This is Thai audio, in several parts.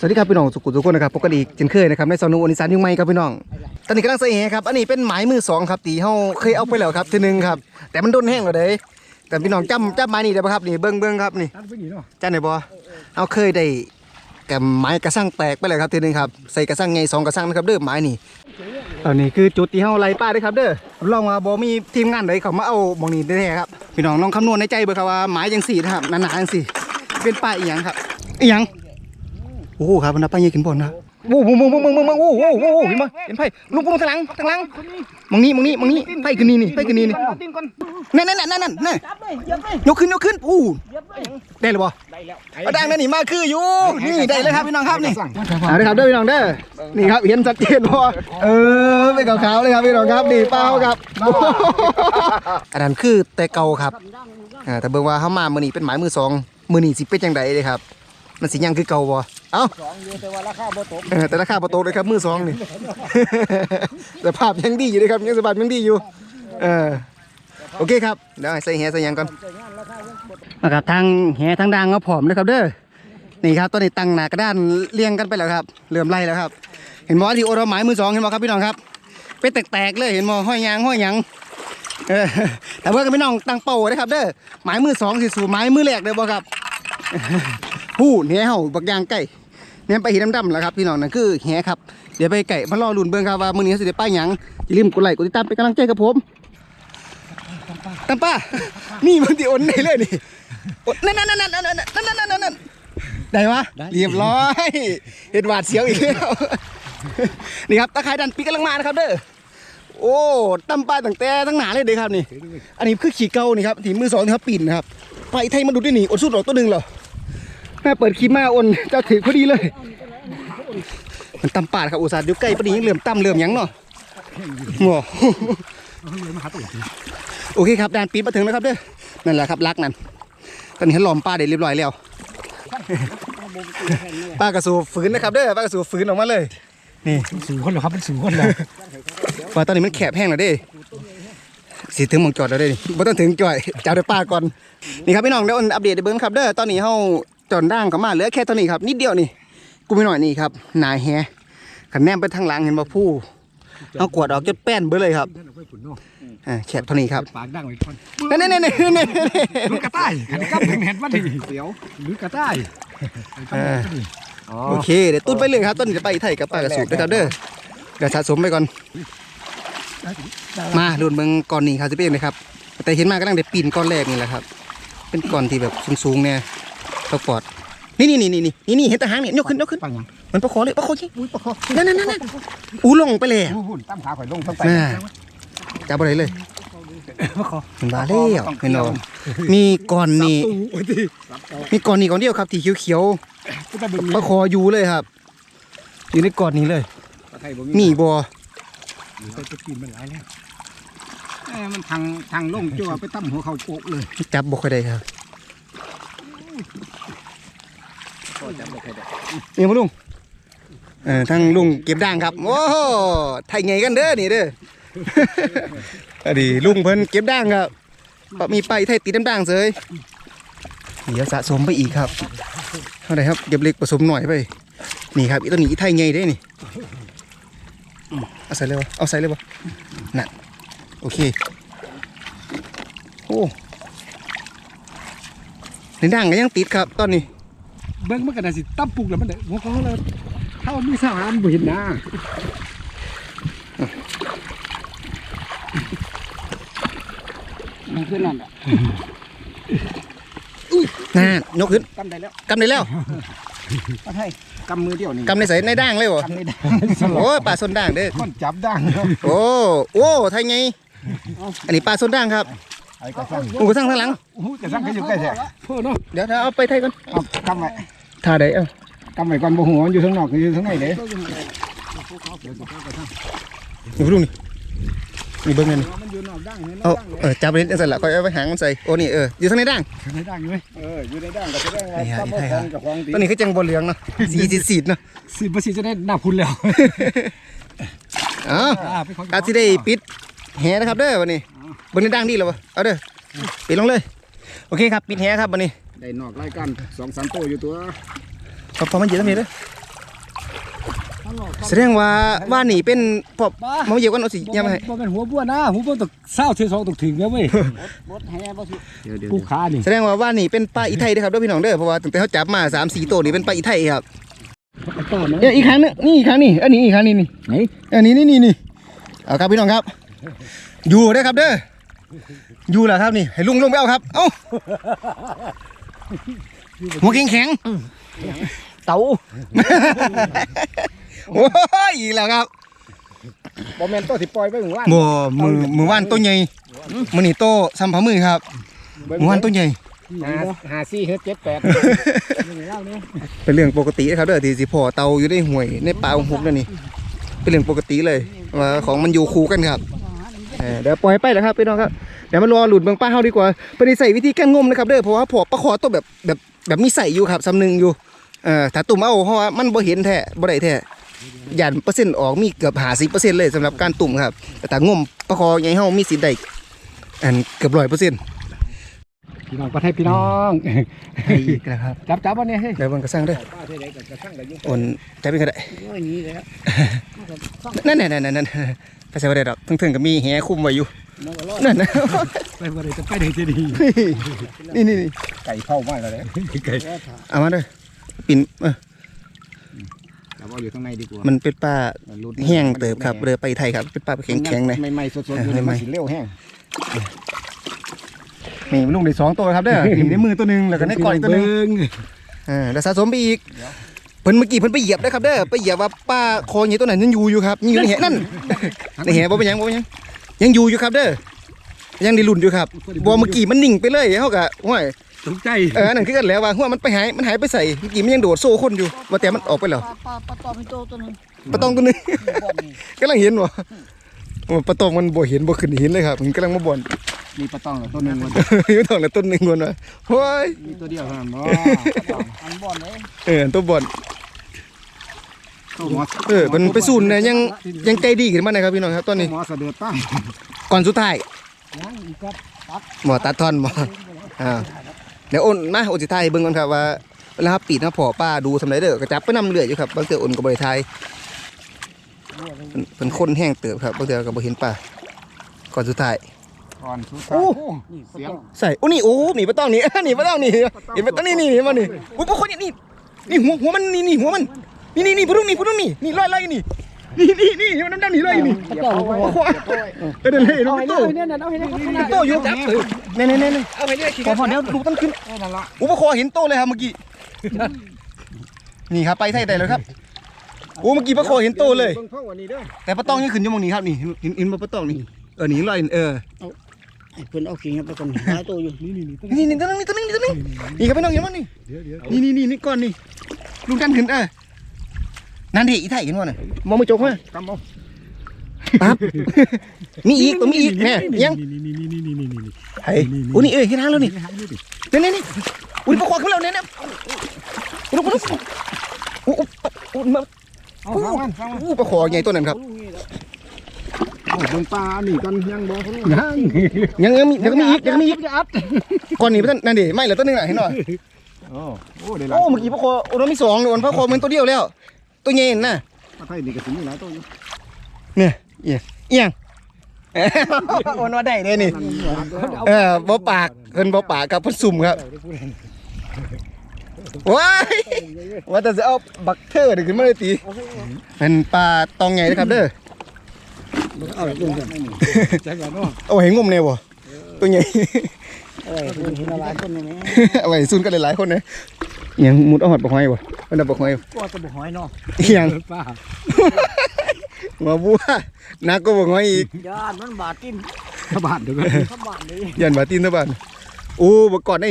สวัสดีครับพี่น้องสุขุมทุกคนนะครับปกติเช่นเคยนะครับในซอนูอนิสานยุ่งไม่ครับพี่น้องตอนนี้กำลังใส่แหครับอันนี้เป็นหมายมือสองครับตีเฮาเคยเอาไปแล้วครับทีหนึงครับแต่มันโดนแห้งแล้วเด้แต่พี่น้องจำจำหมายนี่ได้ปะครับนี่เบิ้งเบิ้งครับนี่ตัดไปนี่เนาะจำได้บ่เอาเคยได้กับไม้กระสังแตกไปเลยครับทีหนึงครับใส่กระสังไงสองกระสังนะครับเด้อไม้นี่อันนี้คือจุดที่เฮาไล่ป้าเด้อครับเด้อลองมาบ่มีทีมงานใดเขามาเอาหมองนี้แน่ๆครับ พี่น้องลองคำนวณในใจเบิ่งครับว่าไม้จังสี่นะครับหนาๆจังสี่เป็นป้าอีหยังครับอีหยัง โอ้โหครับมันนับไปยี่กินบอลนะโอ้โหมึงมึงมึงมึงมึงโอ้โหโอ้โหเห็นไหมเห็นไพ่ลุกลุกทางหลังทางหลังมองนี้มองนี้มองนี้ไพ่ขึ้นนี่นี่ไพ่ขึ้นนี่นี่นั่นนั่นนั่นนั่นนั่นนั่นยกขึ้นยกขึ้นโอ้ได้หรือเปล่าเอาดังนั่นนี่มาคืออยู่นี่ได้เลยครับพี่น้องครับนี่เอาเลยครับเด้อพี่น้องเด้อนี่ครับเห็นชัดเจนพอเออเป็นขาวๆเลยครับพี่น้องครับนี่เป้าครับอันนั้นคือแต่เก่าครับแต่เบิ่งว่าเขามามือนี้เป็นหมายมือสองมือนี้สิเป็นจังไดเลยครับ มันสิยังคือเก่าบ่เอ้าสองอยู่แต่ว่าราคาบ่ตกเออแต่ราคาประตูเลยครับมือสองนี่ สภาพยังดีอยู่เลยครับยังสภาพยังดีอยู่ เออโอเคครับเดี๋ยวให้ใส่แหใส่หยังก่อนนะครับทางแหทางดังก็ผอมเลยครับเด้อนี่ครับตอนนี้ตั้งหน้ากระดานเรียงกันไปแล้วครับเริ่มไล่แล้วครับ เห็นบ่ที่โอรหมายมือสองเห็นบ่ครับพี่น้องครับเป็นแตกๆเลยเห็นบ่ห้อยยางห้อยหยังเออแต่เพื่อนกับพี่น้องตั้งเป้าไว้นะครับเด้อหมายมือสองสิสู่หมายมือแรกเด้อบ่ครับ ผู้แหเห่าบักยางไก่เนี่ยไปเห็นดำๆแล้วครับพี่น้องนั่นคือแหครับเดี๋ยวไปไก่มารอลุ้นเบิ่งครับว่ามื้อนี้เขาสิได้ป้ายหยังอย่าลืมกดไลค์กดติดตามเป็นกำลังใจกับผมตามป้านี่มันติโอนได้เลยนี่อนนั่นนั่นนั่นนั่นนั่นนั่นนั่นนั่นนั่นได้ปะเรียบร้อยเห็ดหวาดเสียวอีกแล้วนี่ครับตะไคร้ดันปีกกำลังมานะครับเด้อโอ้ตั้มป้าตั้งแต่ทั้งหนาเลยเด้อครับนี่ อันนี้คือขี่เก่านี่ครับทีมือสองนะครับปิ่นนะครับไปไทยมาดูด้วยนี่อดสุดหรอกตัวหนึ่งเหรอ แม่เปิดคลิปมาอนเจะถือพอดีเลย มันตำปาดครับอุตส่าห์เดี๋ยวใกล้พอดียังเหลื่อมตำเหลื่อมหยังเนาะโอ้โอเคครับด่านปีนมาถึงแล้วครับเด้อนั่นแหละครับรักนั่นตอนนี้เขาล้อมป้าได้เรียบร้อยแล้วป้ากระสูฝืนนะครับเด้อป้ากระสูฝืนออกมาเลย นี่สูงคนเหรอครับเป็นสูงคนเลยว่าตอนนี้มันแคบแห้งแล้วเด้สิถึงหมองจอดแล้วเด้บ่ต้องถึงจ่อยจ้าด้วยป้าก่อนนี่ครับพี่น้องเดี๋ยวอัปเดตให้เบิ่งครับเด้อตอนนี้เฮา จอนด่างเข้ามาเหลือแค่ตัวนี้ครับนิดเดียวนี่กูไม่หน่อยนี่ครับนายแฮขันแนมไปทางหลังเห็นบ่ผู้เอากวาดออกจนแป้นเบิดเลยครับอ่าแคบเท่านี้ครับปากดังไว้ก่อนนั่นๆๆๆหรือกระต่ายขันกับเห็นเห็นว่าดีเดี๋ยวหรือกระต่ายๆอ่าโอเคเดี๋ยวตุ้นไปเลยครับต้นจะไปไทยกับป้ากระสุนนะครับเด้อเดี๋ยวสะสมไปก่อน มาลุ้นเบิ่งก่อนนี้ครับสิเป็นยังไงครับ แต่เห็นมากำลังได้ปีนก้อนแรกนี่แหละครับ เป็นก้อนที่แบบสูงๆเนี่ย เขาปอดนี่นี่นี่นี่นี่นี่เห็นแตะหางเนี่ยยกขึ้นยกขึ้น ปังยังมันประคอเลยประคอจริงอุ้ยปะคอนั่นนั่นนั่นอู้ลงไปเลยหุ่นตั้มขาข่อยลงตั้งไปน่าจับอะไรเลยปะคอเห็นบาเล่เหรอเห็นเนาะมีก้อนนี่ตู้โอ้ยดีมีก้อนนี่ก้อนเดียวครับที่เขียวก็จะดึงๆประคออยู่เลยครับ อยู่ในก้อนนี้เลยมีบัวไปจะกินมันหลายแล้วเอ้ยมันทางทางลงจั่วไปตั้มหัวเขาโปะเลยจับบ่ค่อยได้ครับ จับบ่ค่อยได้นี่พ่อลุงเออทั้งลุงเก็บด่างครับ โอ้โหไทยไงกันเด้อนี่เด้อ อดีลุงเพิ่นเก็บด่างครับปะมีไปไทยตีน้ำด่างเสยเดี๋ยวสะสมไปอีกครับเท่าไหร่ครับเก็บเล็กผสมหน่อยไปนี่ครับอีตัวนี้อีไทยไงเด้นี่เอาใส่เลยวะเอาใส่เลยวะน่ะโอเค โอ้ ในด่างก็ยังติดครับตอนนี้ เบิ้งมันก็ได้สิตั้มปลุกแล้วมันได้หัวเขาแล้วเท่ามีสหามบ่เห็นนะมันคือนั่นแหละน่านยกขึ้นตั้มได้แล้วกำได้แล้วก็ให้กำมือเดียวนี่กำในใส่ในด่างเลยวะกำไม่ได้โอ้ยปลาส้นด่างเด้อคนจับดังโอ้โอ้ไทยไงอันนี้ปลาส้นด่างครับ ไอ้กระสังโอ้กระสังทางหลังโอ้โหกระสังก็อยู่ใกล้แท้พ่อเนาะเดี๋ยวเอาไปไทยก่อนเอากำไว้ท่าใดเอ้ากำไว้ก่อนบ่หัวมันอยู่ข้างนอกอยู่ข้างในเด้นี่พวกลุงนี่นี่เบิ้งเงินมันอยู่นอกดังเห็นเอาเออจับไปนิดนึงเสร็จแล้วก็เอาไปหางมันใส่โอ้นี่เอออยู่ทางในด่างในดังอยู่ไหมเอออยู่ในดังก็แสดงว่านี่ฮะตั้มนี่ไทยฮะกับของดีตัวนี้คือจังบนเหลืองเนาะสีสีสีดเนาะสิบเปอร์เซ็นต์จะได้หน้าพุนแล้วอ๋ออ่าเป็นของการที่ได้ปิดแหนะครับเด้อวันนี้ บนในด่างดีแล้ววะเอาเด้อปิดลงเลย โอเคครับปิดแหครับวันนี้ได้นอกรายการสองสามโตวอยู่ตัวพอพอมันเยอะตรงนี้เด้อแสดงว่าว่านี่เป็นพอบมาเหยียบกันเอาสิยังไงบ่เป็นหัวบัวนะหัวบัวตกเศร้าเทสองตกถึงแล้วเว้ยบดให้แน่บ่สิกูขานี่แสดงว่าว่านี่เป็นปลาอีไทยเด้อครับเด้อพี่น้องเด้อเพราะว่าตั้งแต่เขาจับมาสามสี่ตัวนี่เป็นปลาอีไทยครับต่อนะเดี๋ยวอีกครั้งนึงนี่อีกครั้งนี่อันนี้อีกครั้งนี่นี่ไหนอันนี้นี่นี่นี่เอาครับพี่น้องครับ อยู่เด้อครับเด้ออยู่แหละครับนี่ ให้ลุงลงไปเอาครับ เอ้าหัวแข็งแข็งเต่าๆโอ้ยอีกแล้วครับบ่แม่นตัวที่ปล่อยไปหมู่บ้านบ่มือมือว่านตัวใหญ่มือนี่โตซ้ำผามือครับมือว่านตัวใหญ่หาหาซี่เฮ็ดเจ็ดแปดเป็นเรื่องปกตินะครับเด้อที่สิพ่อเตาอยู่ในห่วยในป่าของผมนั่นนี่เป็นเรื่องปกติเลยว่าของมันอยู่คู่กันครับ เออเดี๋ยวปล่อยไปแล้วครับพี่น้องครับเดี๋ยวมารอหลุดเบืองป้าเฮาดีกว่าไปใส่วิธีการงมนะครับเด้อเพราะว่าพอปลาขอตัวแบบแบบแบบมีใส่อยู่ครับสำนึงอยู่เออถ้าตุ่มเอาเพราะว่ามันบ่เห็นแท้บ่ได้แท้ยันเปอร์เซ็นต์ออกมีเกือบหาสิเปอร์เซ็นต์เลยสำหรับการตุ่มครับแต่ถ้างมปลาคอใหญ่เฮามีสิทธิ์ได้อันเกือบ100% พี่น้องประเทศพี่น้องให้อีกนะครับจับจับวันนี้เฮ้ยเดี๋ยวมันก็สร้างเด้อป้าเท่ไหนก็จะสั่งได้อยู่โอนจะเป็นก็ได้โอ้ยนี่เลยครับนั่นนั่นนั่นนั่นไปใส่บ่ได้ดอกถึงๆก็มีแหคุมไว้อยู่มันก็รอดนั่นนะไปบ่ได้จะไปได้จะดีนี่นี่นี่ไก่เข้ามาแล้วเด้ไก่เอามาเด้อปิ่นเออแต่ว่าอยู่ข้างในดีกว่ามันเป็นปลารุดแห้งเติบครับเรือไปไทยครับเป็นปลาแข็งแข็งๆเลยใหม่ๆสดๆอยู่เออในใหม่มันสิเร็วแห้ง นี่มันลุงได้สองตัวครับเด้อนี่ในมือตัวหนึงแล้วก็ในก้อนอีกตัวหนึงเบิ่งอ่าแล้วสะสมไปอีกเพิ่นเมื่อกี้เพิ่นไปเหยียบได้อครับเด้อไปเหยียบว่าปลาคอใหญ่ตัวนั้นยังอยู่อยู่ครับยังอยู่ในแหนั่นในแหบ่เป็นหยังบ่เป็นหยังยังอยู่อยู่ครับเด้อยังได้ลุ้นอยู่ครับบ่เมื่อกี้มันนิ่งไปเลยเฮาก็ห้วยสนใจเออนั่นคือกันแล้วว่าหัวมันไปหายมันหายไปใส่เมื่อกี้มันยังโดดโซ่คนอยู่ว่าแต่มันออกไปแล้วปลาปลาปลาตอมโตตัวหนึงปลาตองตัวหนึงบ่อนนี่กำลังเห็นวะโอ้ปลาตองมันบ่เห็นบ่ขึ้นเห็นเลยครับมันกำลังมาบ่อน มีปลาตองตัวนึงมันอยู่ตองละต้นหนึ่งคนวะโอ้ยมีตัวเดียวเท่านั้นบ่อันบ่อนเลยเออตัวบ่อนตัวหมอเออมันไปสูนเนี่ยยังยังใจดีขึ้นมานะครับพี่น้องครับตอนนี้หมอเสด็จป้าก่อนสุดท้ายยังอีกครับหมอตัดท่อนหมออ่าเดี๋ยวโอนมาโอนสิทายให้เบิ่งก่อนครับว่าเวลาปีดนะพอป้าดูสำไรเด้อก็จับไปนำเรื่อยอยู่ครับบางเทื่อโอนก็บ่ได้ทายเพิ่นเป็นคนแห้งเติบครับบางเทื่อก็บ่เห็นป้าก่อนสุดท้าย ก่อนสุดโอ้ท้ายนี่เสียงใส่โอ้นี่โอ้หนีปลาตองนี่ หนีปลาตองนี่เห็นปลาตองนี่นี่เห็นมันนี่โอ้พวกคนนี่นี่นี่หัวหัวมันนี่นี่หัวมันนี่นี่นี่พวกนี่พวกนี่นี่ลอยลอยนี่นี่นี่นี่เห็นมันดำๆนี่ลอยนี่ปลาตอมโอ้โหเออเดินเลยน้องโตเนี่ยเนี่ยเอาให้เนี่ยโตอยู่จับเลยนี่นี่นี่เอาไปเรื่อยพอพอเดี๋ยวดูต้นขึ้นนั่นละอุปคอเห็นโตเลยครับเมื่อกี้นี่ครับไปไทยได้เลยครับโอ้เมื่อกี้ปลาคอเห็นโตเลยเบิ่งพ่อวันนี้เด้อแต่ปลาตองยังขึ้นอยู่มองนี้ครับนี่เห็นเห็นปลาตองนี่เออนี่ลอยเออ เพิ่นเอาขี้งับไปกอนหลายตัวอยู่นี่นี่นี่ตัวนี่นี่ตัวนึงนี่ตัวงนี่นี่ก็เป็น้องเห็มั้นี่นี่นี่นี่นี่ก่อนนี่ลุงกันเห็นเออนั่นดิอีไทยเห็นมั้น่ะมองไม่จกมั้ยกำมองปั๊บมีอีกตัวมีอีกแม่ยังนี่นี่นี่นี่นี่นี่นี่ไอ้อุ้นี่เอ้ยเห็นหางแล้วนี่เนี่นี่นี่อุ้ยปลาคอขึ้นแล้วเนี่ยนะอุ้ยปลาอุ้ยอุ้ยอุ้ยมาอู้ปลาคอใหญ่ตัวนั้นครับ บิ่งปลานี่กันยังบ่ยังยังยังมียังมีอีกยังมีอีกจะอัดก้อนนี้เป็นนั่นดิไม่เหลือตัวหนึงอะเห็นหน่อยโอ้โอ้ได้หลายโอ้เมื่อกี้ปลาคอโอ้เรามีสองเลยวันปลาคอมันตัวเดียวแล้ว ตัวใหญ่น่ะปลาไทยนี่ก็สิมีหลายตัวอยู่เนี่ยเอียงเอียงโอนว่าได้เลยนี่เออบ่ปากเพิ่นบ่ปากกับเพิ่นสุ่มครับว้ายว่าแต่จะเอาบักเทอร์นี่ขึ้นมาเลยตีเป็นปลาตองใหญ่นะครับเด้อ เอาลงกันจักกันเนาะเอาไว้งมแน่บ่ตัวใหญ่เอ้ยเพิ่นเห็นหลายคนนี่แหมเอาไว้ซุนกันหลายๆคนนะอิหยังมุดเอาหอดบักหอยบ่มันเอาบักหอยก็จะบ่หอยเนาะอิหยังปลามาบัวนักก็บักหอยอีกญาติมันบาดกินชาวบ้านเดี๋ยวกันเข้าบ้านเลยยันบาตีนซะบ้านโอ้บักก่อนได้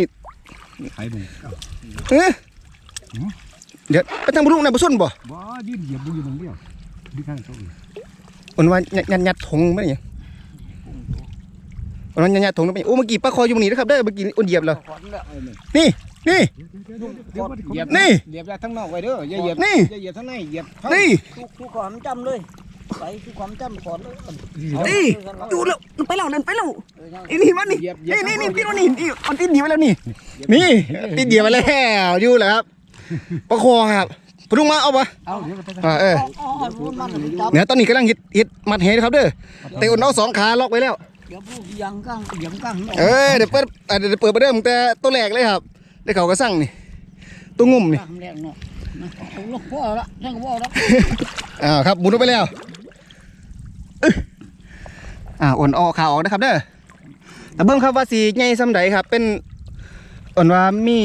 ไอ้บุ้งเอ้ยเดี๋ยวไปทางบุรุษนะบ่ซุนบ่บ่ยืนเหยียบบุ้งอยู่ตรงเดียวดึงข้างตัว อื่นอันว่ายัดยัดยัดถงไม่ได้หยังอันว่ายัดยัดถงไม่ได้โอ้เมื่อกี้ปลาคออยู่ตรงนี้นะครับเด้อเมื่อกี้อุ่นเหยียบแล้วขอนแล้วนี่นี่เหยียบนี่เหยียบจากทั้งนอกไว้เด้ออย่าเหยียบนี่อย่าเหยียบทั้งในเหยียบนี่ทุกทุกความจำเลยไปทุกความจำขอนเลยนี่อยู่แล้วไปแล้วนั่นไปแล้วไอ้นี่มันนี่นี่นี่นี่พี่มันนี่นี่มันติดเหยียบไปแล้วนี่นี่ติดเหยียบไปแล้วอยู่แล้วครับปลาคอครับ ปลุงมาเอาปะเอาเดี๋ยวไปอ่าเอออ๋อให้พูดมันจับเนี่ยตอนนี้กำลังฮิตฮิตมัดเหครับเด้อแต่อุ่นเอาสองขาล็อกไว้แล้ว เดี๋ยวพูดยังก้างยังก้างนี่เอ้ยเดี๋ยวเปิดอะเดี๋ยวเปิดประเดิมแต่ตัวแรกเลยครับได้เขาก็สั่งนี่ตัวงุ่มนี่ก้างแรงเนาะนะเอาลูกพ่อละแท่งพ่อละอ้าวครับหมุนออกไปแล้วอึ๊ะอ่าอ่อนออกขาออกนะครับเด้อแต่เบิ่งครับว่าสีใหญ่ซ้ำใดครับ เป็นอ่อนว่ามี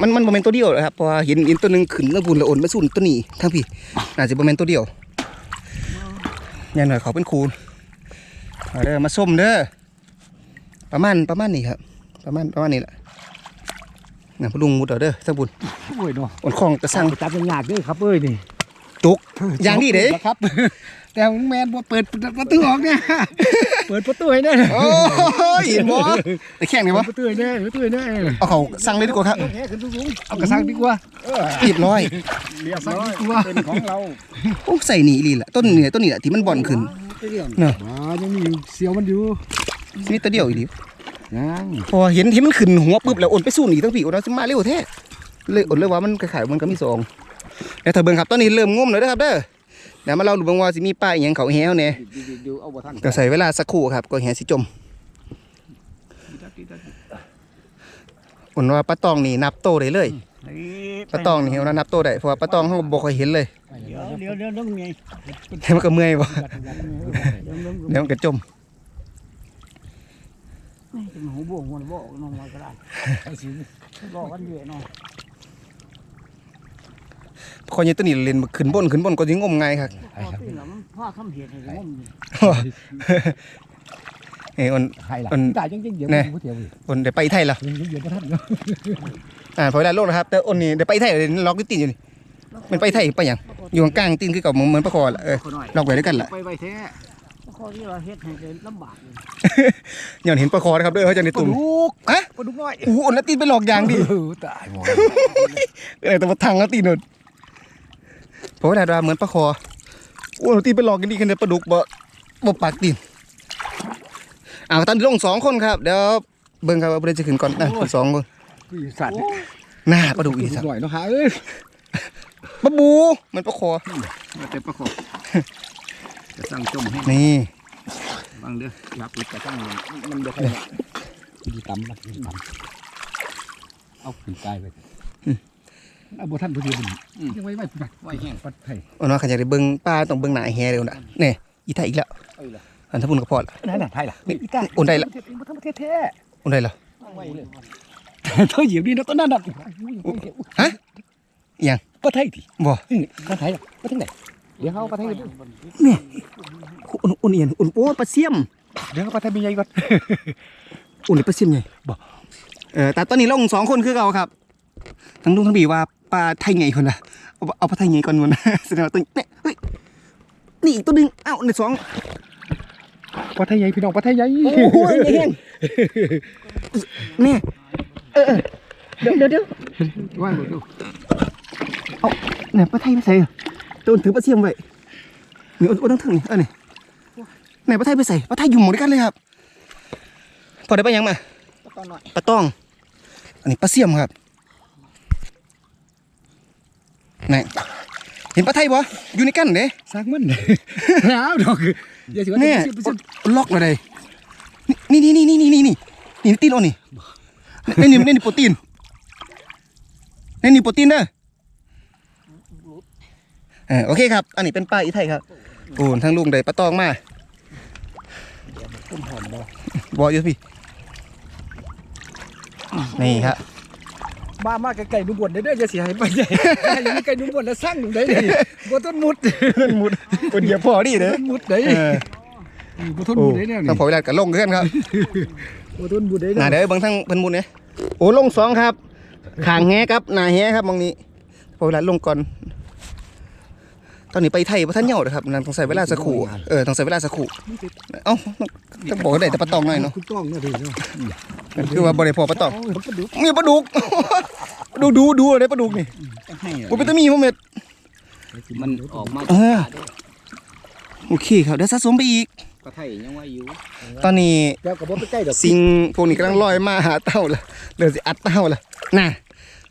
มันมันโมเมนตัวเดียวนะครับเพราะว่าเห็นเห็นตัวหนึงขึ้นแล้วบุญแล้วอ่อนมาสุ่นตัวนี้ทั้งพี่น่าจะโมเมนตัวเดียวเนี่ยหน่อยเขาเป็นคูณเอาเด้อมาส้มเด้อประมาณประมาณนี้ครับ ประมาณประมาณนี้แหละเนี่ยพลุงมุดเอาเด้อทั้งบุญโอ้ยเนาะอ่อนคลองกระสังจับยังยากเด้วยครับเอ้ยนี่จุกอย่างนี้เด้ครับ แต่แมนบ่เปิดประตูออกเนี่ยเปิดประตูให้แน่โอ้ยเห็นบ่แต่แข่งไงเปิวะดประตูให้แน่ประตูให้แน่เอาเขาสั่งเลยดีกว่าครับแค่ขึ้นสูงๆเอากระสังดีกว่าเรียบร้อยเรียกสังดีกว่าเป็นของเราโอ้ใส่หนีอีหลีละต้นเนี่ยต้นนี้แหละที่มันบ่อนขึ้นเรื่องเนอะอ่ายังมีเสียวมันอยู่นี่ตัวเดียวอีหลียังพอเห็นที่มันขึ้นหัวปุ๊บแล้วอ่อนไปสู้หนีทั้งพี่อ่อนเอามาเร็วแท้เลยอ่อนเลยว่ามันขายๆมันก็มีสองแล้วถ้าเบิ่งครับตอนนี้เริ่มงมเลยนะครับเด้อ เดี๋ยวมาเราดูเบิ่งว่าสิมีป้ายอหยังเขาแฮวแหน่ดูเอาบ่ทันก็ใส่เวลาสักครู่ครับก็แฮสิจมอ่อนว่าปลาตองนี่นับโตได้เลยปลาตองนี่เอานะนับโตได้เพราะว่าปลาตองเขาบ่ค่อยเห็นเลยเดี๋ยวเดี๋ยวเดี๋ยวต้องมีแต่มันก็เมื่อยบ่เดี๋ยวต้องเดี๋ยวมันก็จมนี่จะมาหูบ่วงหัวบ่น้องมาก็ได้บอกกันเยอะเนาะ พอเยตัวนี้เล่นขึ้นบนขึ้นบนก็สิงมง่ายครับพอตีแล้วมันผ้าทำเหตุให้งมเอ้ยอ่อนใครล่ะอันตายจังๆเดี๋ยวแน่ ผู้เที่ยวอีกอ่อนได้ไปไทยล่ะยังเดี๋ยวบ่ทันเนาะอ่าพอเวลาโลกนะครับแต่อ่อนนี่ได้ไปไทยเลยล็อกอยู่ตีนอยู่นี่มันไปไทยไปหยังอยู่กลางๆตีนคือกับเหมือนประคอล่ะเออคนหน่อยล็อกไว้ด้วยกันล่ะไปไว้แท้ข้อที่เราเฮ็ดให้เป็นลำบากเลยย้อนเห็นประคอนะครับเด้อเขาจะในปลาตุ่มดุกฮะปลาดุกน้อยอู้อ่อนแล้วตีนไปหลอกอย่างดิเออตายหมดเออแต่ว่าทางแล้วตีนนู่นเพราะเวลาว่าเหมือนประคออู้แล้วตีนไปหลอกกันดีกันเดี๋ยวปลาดุกบ่บ่ปากตีนอ่าตอนนี้ลงสองคนครับเดี๋ยวเบิ่งครับว่าเบิ่งจะขึ้นก่อนนะขึ้นสองคนคือสัตว์หน้าปลาดุกปลาอีดุกกสักหน่อยเนาะฮะเอ้ยปลาบูเหมือนปลาคอเต็มประคบจะสั่งจมให้นี่ฟังเด้อรับอีกจะสั่งมันบ่ค่อยดีตำนะดีตำเอาขึ้นกายไป เอาบ่ทันผู้เดียวบุญยังไว้ไว้ปัดไว้แห้งปัดไผ่เอาเนาะขันอยากได้เบิ่งป้าต้องเบิ่งหน้าแฮเร็วนะนี่อีไทยอีกแล้วเอาอีกแล้วอันทับพุ่นก็พอละนั่นน่ะไผ่ล่ะนี่อุ่นได้ละบ่ทันประเทศแท้อุ่นได้ละไว้เลยเธอเหยียบดีนะต้นนั้นน่ะฮะอิหยังประเทศดิบ่ประเทศประเทศไหนเดี๋ยวเขาประเทศนี่อุ่นอุ่นเอียนอุ่นโอ้ปลาเสียมเดี๋ยวเขาประเทศมีใหญ่ก่อนอุ่นเลยปลาเสียมไงบ่เออแต่ตอนนี้ลงสองคนคือเก่าครับ ทั้งลุงทั้งบีว่า ปลาไทยไงคนนะเอาเอาปลาไทยไงก่อนมันนะแสดงว่าตัวเนี่ยเฮ้ยนี่อีกตัวหนึงอ้าวในสองประเทศใหญ่พี่น้องประเทศใหญ่โอ้โหใหญ่แห้งเนี่ยเออเออเดี๋ยวเดี๋ยวเดี๋ยวว่าหมดดูเนี่ยปลาไทยไม่ใส่เหรอตัวอุ่นถือปลาเสียมไว้นี่อุ่นอุ่นต้องถึงนี่เออนี่ไหนปลาไทยไปใส่ปลาไทยอยู่หมดด้วยกันเลยครับพอได้ปลายังมาตอนหน่อยปลาต้อง อันนี้ปลาเสียมครับไห นเห็นปลาไทยบ่อยู่ในกันเด้สร้างมันน้ำดอกอย่าสิว่าเนี่ยสิบเปอร์เซ็นต์ล็อกเลยนี่นี่นี่นี่นี่นี่นี่นี่ตีนอ่อนนี่นี่นี่นี่นี่โปรตีนนี่นี่โปรตีนเด้อเออโอเคครับ อันนี้เป็นปลาอีไทยครับโอ้ทั้งลุงได้ปลาตองมาบ่อยู่พี่นี่ครับ มามาไกลๆนุ่มบวนได้เด้ออย่าเสียหายไปใหญ่อย่ามีไกลนุ่มบวนแล้วสร้างหนุ่มได้ดิบ่ต้นมุดนั่นมุดคนเหยียบพอดีเด้อต้นมุดได้เออบ่ต้นโอ้มุดได้แนวนี้ต้องพอเวลากับลงเกันครับบ่ต้นมุดได้หน้าแนวเดี๋ยวเบิ่งทั้งเพิ่นมุดเนี่ยโอ้ลงสองครับขางแฮครับหน้าแฮครับมองนี้พอเวลาลงก่อน ตอนนี้ไปไทยพระท่านเหย่านะครับนั่นต้องใส่เวลาสักครู่เออต้องใส่เวลาสักครู่เอ้าต้องบอกว่าได้แต่ปลาตองหน่อยเนาะคุณต้องนะพี่เนาะคือว่าบ่ได้พอปลาตองเอาปลาดุกมีปลาดุกดูดูดูเลยปลาดุกนี่ให้กูเป็นตะมีพ่อเม็ดมันออกมาเออโอเคครับเดี๋ยวสะสมไปอีกก็ไทยยังว่าอยู่ตอนนี้แล้วก็บ่ไปใกล้ดอกสิ่งพวกนี้กำลังลอยมาหาเต้าละเดี๋ยวสิอัดเต้าละน่ะ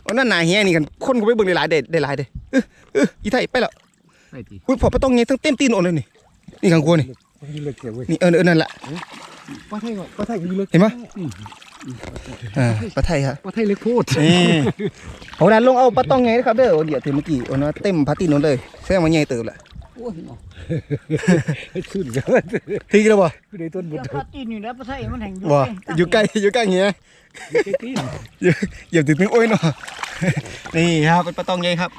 อันนั้นหนาเฮียนี่กันคนก็ไปเบิ่งได้หลายเด็ดได้หลายเด้เออเอออีไทยไปแล้ว ไปทีอุ้ยพอปะต้องเงี้ยทั้งเต็มตีนโอนเลยนี่นี่ขังกลัวนี่ยืนเลิกเกี่ยวเว้ยนี่เออเออนั่นแหละปลาไทยก่อนปลาไทยยืนเลิกเห็นปะอ่าปลาไทยครับปลาไทยเล็กโคตรนี่เอาดันลงเอาปลาต้องไงนะครับเด้อโอ้เดี๋ยวถึงเมื่อกี้โอ้นะเต็มพาตีนโนนเลยแสดงว่าใหญ่เติบแหละโอ้ยเนาะขึ้นกันทีแล้วบ่ขึ้นในต้นบุเดี๋ตยวรพาตีนอยู่แล้วภาษามันแห่งบ่อยู่ใกล้อยู่ใกล้เงี้ยใกล้ตีนอย่าอย่าถึงถึงโอ้ยเนาะนี่ครับเป็นปลาต้องไงครับ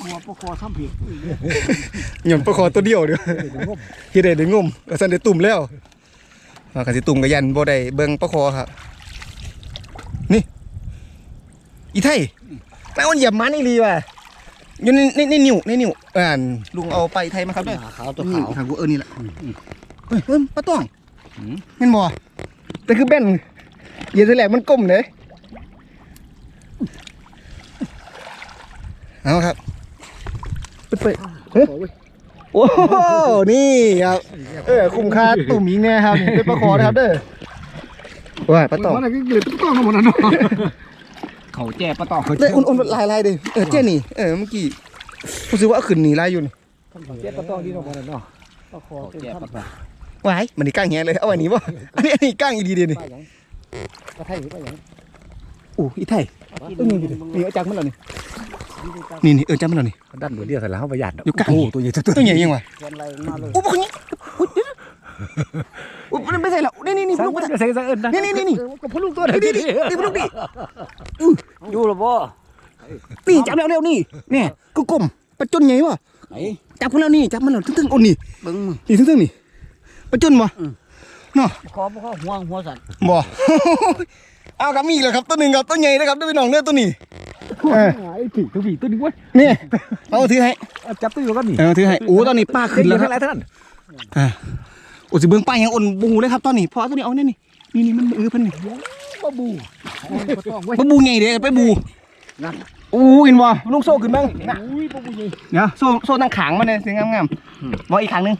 หัวปะคอซ้ำผิดหย่อนปลาคอตัวเดียวเด้อเฮ็ดได้ได้งมก็สั่นได้ตุ่มแล้วมากันสิตุ่มก็ยันบ่ได้เบิ่งปลาคอครับนี่อีไทยแม่อ้นเหยียบมันอีหลีว่ะอยู่ในในในนิ้วในนิ้วอ่านลุงเอาไปไทยมาครับเด้อขาวตัวนี่ขาวทางกูเออนี่แหละเฮ้ยเฮ้ยปลาต้องแม่นบ่แต่คือแบนเหยียดแหลกมันก้มเลยเอาครับ เปิดเปิดเฮ้ยโอ้โหนี่ครับเออคุ้มค่าตุ่มยิงแน่ครับนี่เป็นปลาคอนะครับเด้อว่าปลาต้องอะไรก็เกิดปลาต้องทั้งหมดนะเนาะเขาแจ้ปลาต้องเขาเด้ยอุ่นอุ่นลายลายดิเออเจ้านี่เออเมื่อกี้รู้สึกว่าเอาขึ้นนี่ลายอยู่นี่แจ้ปลาต้องที่เราบอกเนาะปะคอเขาเต็มแจ้ปท่าลาต้องว้ายมันนี่ก้างแฮเลยเอาอันนี้บ่อันนี้อันนี้ก้างอีดีเดียวนี่ปลาหยังปลาไทยหรือปลาหยังโอ้อีไทย กินเออนี่ดินี่เอาจักมันแล้วนี่นี่นี่เออจักมันแล้วนี่ดันหัวเรียวใส่แล้วประหยัดอยู่กลางโอ้ตัวใหญ่ตัวตัวใหญ่ยังวะเกินอะไรมาเลยโอ้พวกนี้อุ๊ยเดี๋ยวนะอุ๊ยมันไม่ใช่แล้วนี่นี่นี่สั่งลูกมัมันนจะใส่สั่งเอิญนะนี่นี่นี่นี่ก็พลุกตัวไหนนี่นี่นี่นี่ลูกนี่อยู่หรอบ่นี่จับแล้วเร็วนี่เนี่ยกูกลมปลาจนใหญ่วะไหนจับมันแล้วนี่จับมันแล้วตึ้งๆโอ้นี่เบิ่งมือนี่ตึ้งๆนี่ปลาจนบ่ เนาะปะคอปะคอหัวหัวสัตว์บ่ เอาครับมีแล้วครับตัวหนึ่งครับตัวใหญ่นะครับด้วยพี่น้องเนื้อตัวนี้เออไอ้ผีตัวผีตัวนี้เว้ยนี่เอาถือให้จับตัวอยู่กันนี่เอาถือให้โอ้ตอนนี้ป้าขึ้นแล้วครับอะไรท่านอ่าโอ้สิเบิ่งป้ายังอ่อนบูเลยครับตอนนี้พอตัวนี้เอาเนี่ยนี่นี่นี่มันเออเพิ่นนี่ปลาบูปลาต้องเว้ยไปบูไงเด้ไปบูนั่นอู้เห็นบ่ลูกโซ่ขึ้นบ้างนะอุ้ยปลาบูใหญ่เดี๋ยวโซ่โซ่ตั้งขางมาเลยเสียงงามๆบ่อีกครั้งหนึง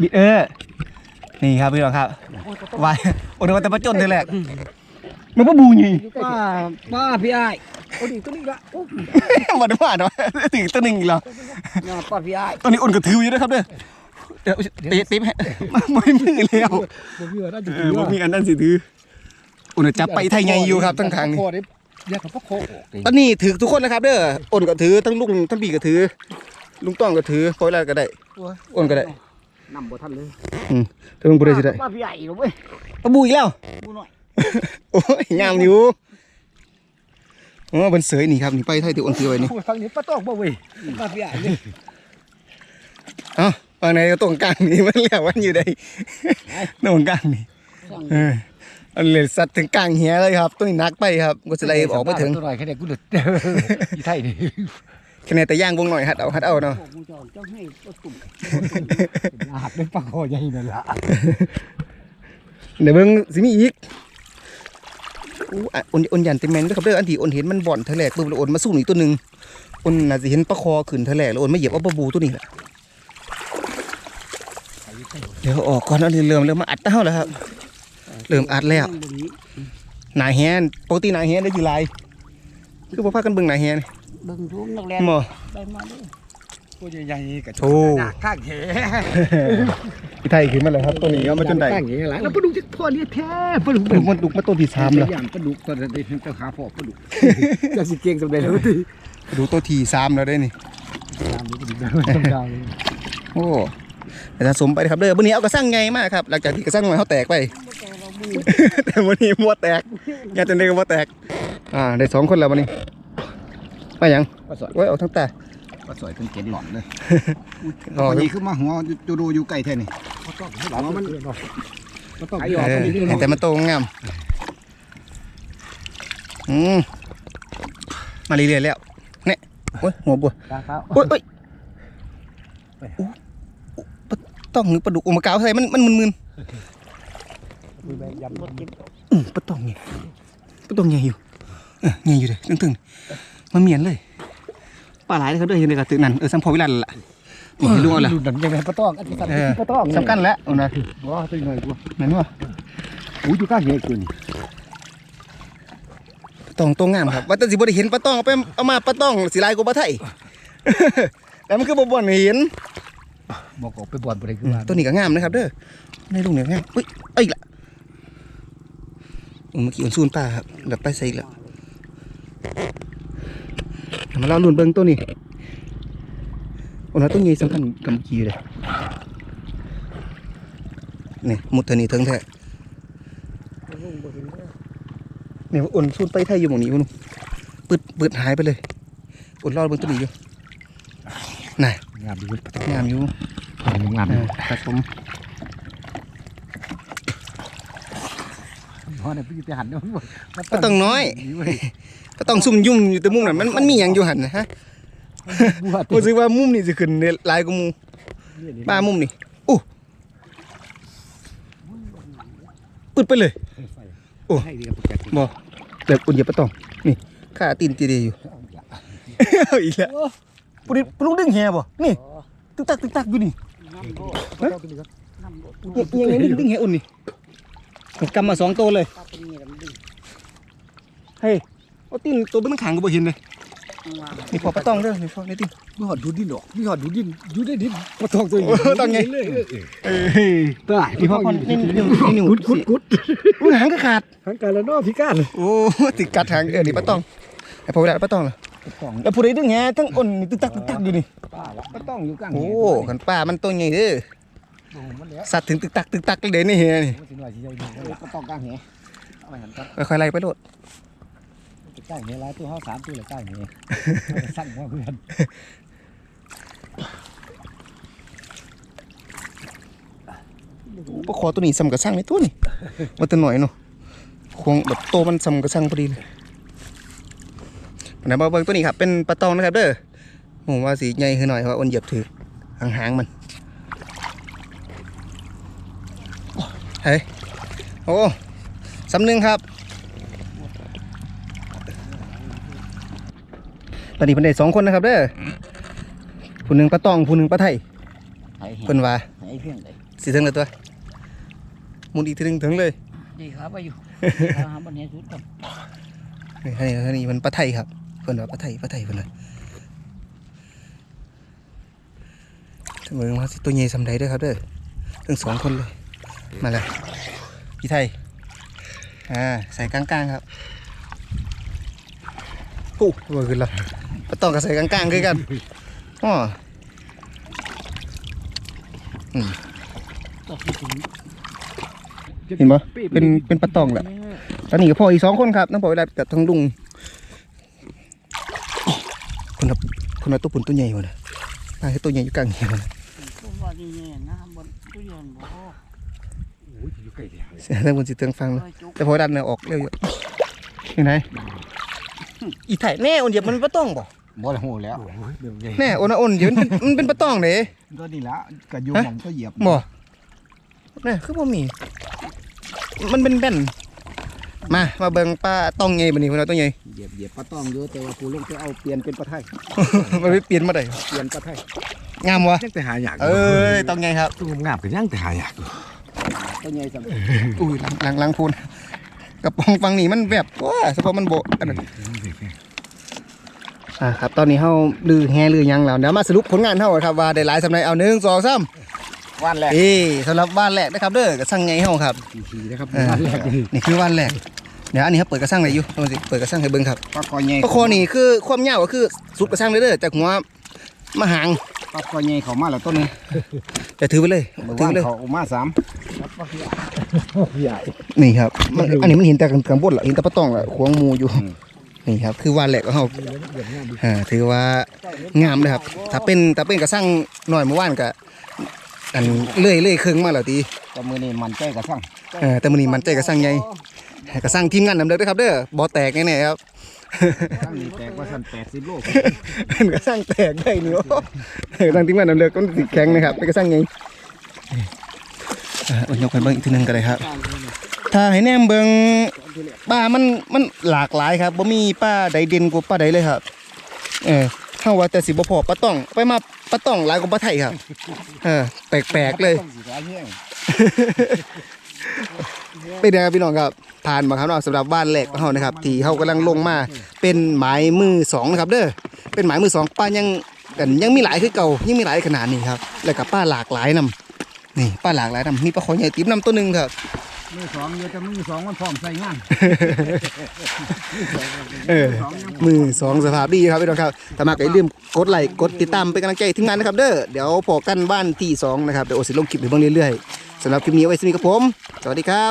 บิดเออ นี่ครับพี่น้องครับวายโอ้เดี๋ยวว่าแต่ประจนเธอแหละมันก็บูไงป้าป้าพี่ไอ้ายโอ้ดิตัวนี้ละโอ้มาดูว่าเนาะถึงตัวหนึ่งอีกแล้วเนี่ยป้าพี่ไอ้ายตัวนี้อ่อนกระถืออยู่นะครับเด้อเดี๋ยวตีตีให้ไม่มือแล้วบ่มีอะไรจะเออบ่มีอันนั้นสิถืออุ่นจับไปไทยไงอยู่ครับทั้งทางนี่คอได้แยกกับพวกโคออกดิตอนนี้ถือทุกคนนะครับเด้ออ่อนก็ถือทั้งลุงทั้งปีก็ถือลุงต้องก็ถือปล่อยแล้วก็ได้อ่อนก็ได้ นำบ่ทันเลยอืมถ้าลุงบ่ได้สิได้ป้าพี่ไอ้ายเหรอเว้ยปะบูอีกแล้วบูหน่อยโอ้ยงามอยู่โอ้เป็นเสยนี่ครับนี่ไปไทยที่อ่อนถือไว้นี่โอ้ยฟังนี้ปลาต้องบ่เว้ยป้าพี่ไอ้ายเลยเอ้าฝั่งไหนก็ตรงกลางนี่มันแล้วมันอยู่ได้ตรงกลางนี่สั่งเอออันเลยสัตว์ถึงกลางเหียเลยครับ ตัวนี้หนักไปครับก็จะไล่ออกไปถึงตัวหน่อยแค่เด็กกูหลุดอีไทยนี่แค่ไหนแต่ย่างวงหน่อยหัดเอาหัดเอาเนาะพวกมึงเจ้าเจ้าให้ก็ตุ่มหักเป็นปลาคอใหญ่นั่นล่ะเดี๋ยวเบิ่งสิมีอีกอู้อะอนอนยันเต็มแมนเด้อครับเด้ออันที่อนเห็นมันบ่อนทะแหลกปุ๊บแล้วอนมาสู้อีกตัวหนึงอนน่าจะเห็นปลาคอขึ้นทะแหลกแล้วอนมาเหยียบเอาปลาบูตัวนี้แหละเดี๋ยวออกก่อนอันนี้เริ่มเริ่มมาอัดเต้าแล้วครับเริ่มอัดแล้วหนาแฮนปกติหนาแฮนได้กี่ลายคือบ่พากันเบิ่งหนาแฮน เบิ่งทุ่งนักแรงหมอได้มาด้วยตัวใหญ่ๆกับโอ้ ข้างแหพี่ไทยขึ้นมาแล้วครับตัวนี้เอามาจนได้ข้างแหหลายแล้วปลาดุกจะพ่อเลี้ยแท้ปลาดุกปลูกมันปลูกมาตัวที่สามแล้วอย่างปลาดุกตอนนี้เจ้าขาพ่อปลาดุกจะสิเก่งสำเร็จแล้วที่ดูตัวที่สามแล้วได้นี่ ตามนี้ปลาดุกได้ต้องการเลยโอ้แต่สะสมไปนะครับเด้อวันนี้เอากระสั่งไงมากครับ หลังจากที่กระสั่งมันเขาแตกไป แต่วันนี้มัวแตกงานจนได้ก็มัวแตก อ่าได้สองคนแล้ววันนี้ ไปยังปลาสอยไว้เอาทั้งแต่ปลาสอยเป็นเกล็ดหลอนเลยอ๋อวันนี้คือมาหัวจูดูอยู่ไกลแท้นี่หัวมันมันต้องเออแต่มันโตงามอืมมาเรื่อยๆแล้วเนี่ยโอ้ยหัวบัวตาขาวโอ้ยโอ้ยโอ้โอ้ปลาต้องหรือปลาดุกออกมากาวใส่มันมันมึนๆยำรถกินอืมปลาตองไงปลาตองไงอยู่เออไงอยู่เลยตึงๆ มันเหมียนเลยปลาหลายเลยเขาเดินอยู่ในกระตือนั่นเออสัมพอวิลันล่ะนี่ให้รู้เอาล่ะดูดันยังไงปลาต้องอันที่สั่นเออปลาต้องสำคัญแล้วเอานะว้าตัวหน่อยกูเหม็นว่าอู้อยู่ข้างเหี้ยกูนี่ต้องตัวงามครับว่าแต่สิบ่ได้เห็นปลาตองเอาไปเอามาปลาตองสิหลายกว่าปลาไทยแล้วมันคือบ่บ่อนให้เห็นบอกออกไปบ่อนบ่ได้คือว่าตัวนี้ก็งามนะครับ เด้อในลุงเนี่ยงามอุ้ยเอ้ยอีกละอุ้ยเมื่อกี้มันซูนปลาครับแบบไปใส่อีกแล้วเดี๋ยว มาเราลุ้นเบิ่งตัวนี้โอ้แล้วตัวนี้สำคัญกับเมื่อกี้เลยนี่มุดตัวนี้ถึงแท้ลุงบ่เห็นเด้อเนี่ยอุ่นซูนไปไทยอยู่หมองนี้พุ่นปึดปึดหายไปเลยอุ่นรอดเบิ่งตัวนี้อยู่น่ะงามดีเว้ยงามอยู่งามเออผสมเพราะเนี่ยพี่ไปหันเนี่ยมันบ่ก็ต้องน้อยเว้ยก็ต้องซุ่มยุ่มอยู่แต่มุมนั้นมันมันมีหยังอยู่หันนะฮะบัวรู้สึกว่ามุมนี่สิขึ้นในหลายกว่ามุมป้ามุมนี่อู้ปึดไปเลยโอ้ให้ดีกับปกติบ่แบบอุ่นเหยียบปะตองนี่ขาตีนตีเดียอยู่เอาอีกแล้วปุริปุรุงดึงแฮบ่นี่ตึกตักตึกตักอยู่นี่น้ำโดดเฮ้ยน้ำโดดยังยังยังดึงดึงแฮอุ่นนี่ผม กำมาสองตัวเลยปลาเป็นนี่แล้วมันดึงเฮ้ยเอาตีนตัวเป็นขังก็บ่เห็นเลยมันวางนี่พอปะตองเด้อนี่พอนี่ตีนมีหอดดูดินดอกมีหอดดูดินอยู่ได้ดินมาทองตัวโอ้ต้องไงเลยเอ้ยตายนี่พอพอนี่นี่นี่นี่กุดกุดกุดอุ้ยหางก็ขาดทางการละเนอพี่ก้านโอ้ติดกัดหางเออนี่ปะตองไอ้พอเวลาปะตองเหรอต้องแล้วผู้ใดดึงแฮทั้งอ่อนนี่ตึกตักตึกตักอยู่นี่ป้าละก็ต้องอยู่กลางโอ้กันป้ามันตัวใหญ่เด้อโอ้มันแล้ว สัตว์ถึงตึกตักตึกตักเลยเด้นี่เฮนี่มันสิหน่อยสิใหญ่ดีก็ต้องกลางแหเอาไปหันกันค่อยๆไล่ไปโลดใกล้แหหลายตัวเฮาสามตัวเลยใกล้แหสั่งว่าเพื่อนปลาคอตัวนี้ซ้ำกับช่างในตัวนี่มันตัวหน่อยเนาะควงแบบโตมันซ้ำกับช่างพอดีเลยนะเบิ่งตัวนี้ครับเป็นปลาตองนะครับเด้อผมว่าสีใหญ่ขึ้นหน่อยเพราะว่าอ่อนเหยียบถือหางหางๆมัน เฮ้ยโอ้สำนึงครับ ตอนนี้เพิ่นได้สองคนนะครับเด้อผู้หนึ่งปลาตองผู้หนึ่งปลาไทยไอ้เพิ่นว่าไอ้เพียงเลยสิถึงเลยตัวมุนอีกทีหนึงถึงเลย ดีครับไปอยู่หาบันเฮ็ดสุดก่อนนี่ให้ให้นี่มันปลาไทยครับเพิ่นว่าปลาไทยปลาไทยเพิ่นว่าถึงเบิ่งว่าสิตัวใหญ่สำใดเด้อครับเด้อทั้งสองคนเลย มาเลยพี่ไทย อ่า ใส่กลางๆครับปุ๊บว่าขึ้นและปลาตองก็ใส่กลางๆคือกันอ๋อตกถึงเห็นปะเป็นเป็นปลาตองแหละตอนนี้ก็พออีกสองคนครับน้องพอเวลากับทั้งลุงคนละคนละตัวปุ่นตัวใหญ่หมดเลยน่าจะตัวใหญ่อยู่กลางเหี่ยวนะผมว่าดีแน่นะบนตู้เย็นบ่โอ้ยอยู่ใกล้เดียว เสียแล้วบนสิเตืองฟังเลยเอ้ยจุกแต่พอดันเนี่ยออกเร็วอยู่ยังไงอีไถ่แน่อนเหยียบมันเป็นปลาตองบ่บ่ละโหแล้วโอ้ยเดี๋ยวใหญ่แน่อนนะอนเหยียบมันเป็นมันเป็นปลาตองเด้ตัวนี้ละก็อยู่หม่องก็เหยียบบ่แน่คือบ่มี มันเป็นแบนมา มาเบิ่งปลาตองใหญ่บัดนี้คนละตัวใหญ่เหยียบเหยียบปลาตองอยู่แต่ว่าผู้ลงไปเอาเปลี่ยนเป็นปลาไทยมันไปเปลี่ยนมาได้เปลี่ยนปลาไทยงามวะยังแต่หาอยากเอ้ยตองใหญ่ครับตัวงามก็ยังแต่หาอยาก ตัวใหญ่สำอุ้ยหลังหลังหลังพูนกระปองฟังนี่มันแบบว้าเฉพาะมันโบอันนั้นอ่าครับ ตอนนี้เฮาลือแฮลือหยังแล้วเดี๋ยวมาสรุปผลงานเฮาครับว่าได้หลายสำไรเอาหนึ่งสองสามวันแรกเอ้สำหรับบ้านแรกนะครับเด้อกระสังไงเฮาครับทีนะครับเออวันแรกนี่นี่คือวันแรกเดี๋ยวอันนี้ครับเปิดกระสังได้อยู่ดูสิเปิดกระสังให้เบิ่งครับปลาคอใหญ่ปลาคอนี่คือความยาวก็คือสุดกระสังเลยเด้อจากหัวมาหาง ปลาคอใหญ่เขามาแล้วต้นนี้จะถือไปเลยเมื่อถือวาไปนเลยเขาเอามาสามใหญ่นี่ครับมันอันนี้มันเห็นแต่กลางบนละเห็นแต่ปลาตองละขวางหมูอยู่นี่ครับ คือวันแรกของเฮาอ่าถือว่างามเลยครับ ถ้าเป็นถ้าเป็นกระสั่งหน่อยเมื่อวานก็อันเลื่อยเลื่อยเครื่องมาแล้วตีก็มือนี้มันใจกระสั่งเออแต่มื้อนี้มันใจกระสั่งใหญ่กระสั่งทีมงานนำเด้อครับเด้อบ่แตกแน่ๆครับ สั่งนี่แตกว่าสั่นแปดสิบโลเป็นกระสั่งแตกได้นี่โอ้กระสั่งทีมงานนำเด้อก็สิแข็งนะครับเป็นกระสั่งใหญ่อ่าเอายกไปเบิ่งอีกทีหนึงก็ได้ครับ ถ้าให้แนมเบิ่งป้ามันมันหลากหลายครับบ่มีป้าใดเด่นกว่าป้าใดเลยครับ เออเฮาว่าแต่สิบ่พอปลาต้องไปมาปลาต้องหลายกว่าปลาไทยครับ เออแปลกๆเลย ต้องสีร้ายแห้ง เเป็นไงครับพี่น้องครับผ่านมาครับเนาะสำหรับบ้านแรกของเรานะครับ ที่เขากำลังลงมาเป็นหมายมือสองนะครับเด้อเป็นหมายมือสองป้ายังกันยังมีหลายคือเก่ายังมีหลายขนาดนี้ครับ แล้วกับป้าหลากหลายนำนี่ป้าหลากหลายนำมีปลาขอใหญ่ติ๊บนำตัวหนึ่งครับมือสองเยอะแต่มือสองมันพร้อมใส่งานเออมือสองสภาพดีครับพี่น้องครับถ้ามาก็อย่าลืมกดไลค์กดติดตามเป็นกำลังใจทีมงานนะครับเด้อเดี๋ยวพอกันบ้านที่สองนะครับเดี๋ยวโอสิลงคลิปไปเบิ่งเรื่อยๆ สำหรับคลิปนี้ไว้สมีกับผม สวัสดีครั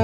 บ